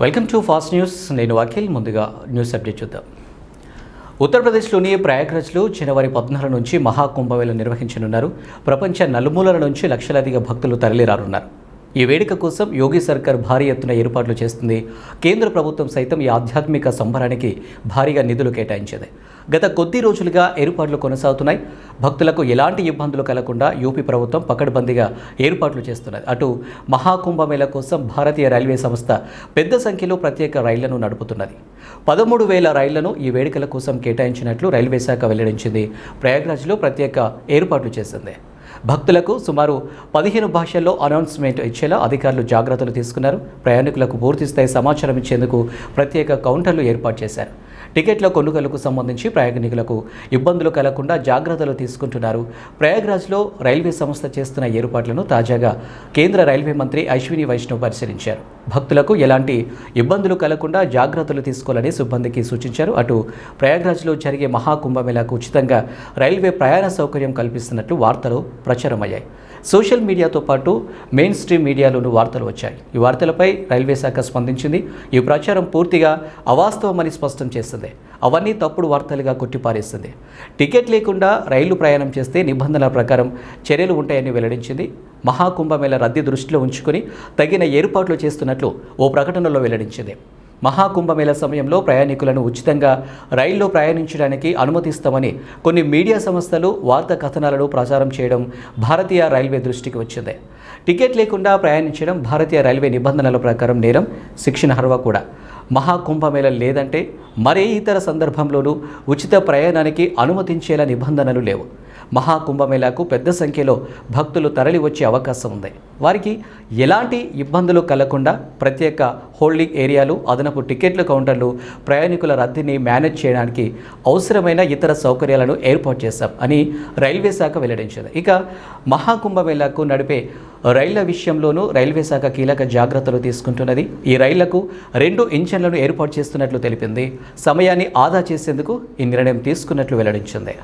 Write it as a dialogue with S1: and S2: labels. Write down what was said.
S1: Welcome to fast news నేను అఖిల్. ముందుగా news update చూద్దాం. ఉత్తరప్రదేశ్లోని ప్రయాగ్రాజ్లో జనవరి పద్నాలుగు నుంచి మహాకుంభమేళ నిర్వహించనున్నారు. ప్రపంచ నలుమూలల నుంచి లక్షలాదిగా భక్తులు తరలిరానున్నారు. ఈ వేడుక కోసం యోగి సర్కార్ భారీ ఎత్తున ఏర్పాట్లు చేస్తుంది. కేంద్ర ప్రభుత్వం సైతం ఈ ఆధ్యాత్మిక సంబరానికి భారీగా నిధులు కేటాయించింది. గత కొద్ది రోజులుగా ఏర్పాట్లు కొనసాగుతున్నాయి. భక్తులకు ఎలాంటి ఇబ్బందులు కలగకుండా యూపీ ప్రభుత్వం పకడ్బందీగా ఏర్పాట్లు చేస్తున్నది. అటు మహాకుంభమేళ కోసం భారతీయ రైల్వే సంస్థ పెద్ద సంఖ్యలో ప్రత్యేక రైళ్ళను నడుపుతున్నది. పదమూడు వేల రైళ్ళను ఈ వేడుకల కోసం కేటాయించినట్లు రైల్వే శాఖ వెల్లడించింది. ప్రయాగ్రాజ్లో ప్రత్యేక ఏర్పాట్లు చేసింది. భక్తులకు సుమారు పదిహేను భాషల్లో అనౌన్స్మెంట్ ఇచ్చేలా అధికారులు జాగ్రత్తలు తీసుకున్నారు. ప్రయాణికులకు పూర్తిస్థాయి సమాచారం ఇచ్చేందుకు ప్రత్యేక కౌంటర్లు ఏర్పాటు చేశారు. టికెట్ల కొనుగోలుకు సంబంధించి ప్రయాణికులకు ఇబ్బందులు కలగకుండా జాగ్రత్తలు తీసుకుంటున్నారు. ప్రయాగ్రాజ్లో రైల్వే సంస్థ చేస్తున్న ఏర్పాట్లను తాజాగా కేంద్ర రైల్వే మంత్రి అశ్విని వైష్ణవ్ పరిశీలించారు. భక్తులకు ఎలాంటి ఇబ్బందులు కలగకుండా జాగ్రత్తలు తీసుకోవాలని సిబ్బందికి సూచించారు. అటు ప్రయాగ్రాజ్లో జరిగే మహాకుంభమేళాకు ఉచితంగా రైల్వే ప్రయాణ సౌకర్యం కల్పిస్తున్నట్లు వార్తలు ప్రచారమయ్యాయి. సోషల్ మీడియాతో పాటు మెయిన్ స్ట్రీమ్ మీడియాలోనూ వార్తలు వచ్చాయి. ఈ వార్తలపై రైల్వే శాఖ స్పందించింది. ఈ ప్రచారం పూర్తిగా అవాస్తవమని స్పష్టం చేస్తుంది అవన్నీ తప్పుడు వార్తలుగా కొట్టిపారేస్తుంది. టికెట్ లేకుండా రైలు ప్రయాణం చేస్తే నిబంధనల ప్రకారం చర్యలు ఉంటాయని వెల్లడించింది. మహాకుంభమేళ రద్దీ దృష్టిలో ఉంచుకొని తగిన ఏర్పాట్లు చేస్తున్నట్లు ఓ ప్రకటనలో వెల్లడించింది. మహాకుంభమేళ సమయంలో ప్రయాణికులను ఉచితంగా రైల్లో ప్రయాణించడానికి అనుమతిస్తామని కొన్ని మీడియా సంస్థలు వార్త కథనాలను ప్రచారం చేయడం భారతీయ రైల్వే దృష్టికి వచ్చింది. టికెట్ లేకుండా ప్రయాణించడం భారతీయ రైల్వే నిబంధనల ప్రకారం నేరం శిక్షణ హర్వా కూడా. మహాకుంభమేళ లేదంటే మరే ఇతర సందర్భంలోనూ ఉచిత ప్రయాణానికి అనుమతించేలా నిబంధనలు లేవు. మహాకుంభమేళాకు పెద్ద సంఖ్యలో భక్తులు తరలి వచ్చే అవకాశం ఉంది. వారికి ఎలాంటి ఇబ్బందులు కలగకుండా ప్రత్యేక హోల్డింగ్ ఏరియాలు అదనపు టికెట్ల కౌంటర్లు ప్రయాణికుల రద్దీని మేనేజ్ చేయడానికి అవసరమైన ఇతర సౌకర్యాలను ఏర్పాటు చేశాం అని రైల్వే శాఖ వెల్లడించింది. ఇక మహాకుంభమేళాకు నడిపే రైళ్ళ విషయంలోనూ రైల్వే శాఖ కీలక జాగ్రత్తలు తీసుకుంటున్నది. ఈ రైళ్ళకు రెండు ఇంజన్లను ఏర్పాటు చేస్తున్నట్లు తెలిపింది. సమయాన్ని ఆదా చేసేందుకు ఈ నిర్ణయం తీసుకున్నట్లు వెల్లడించింది.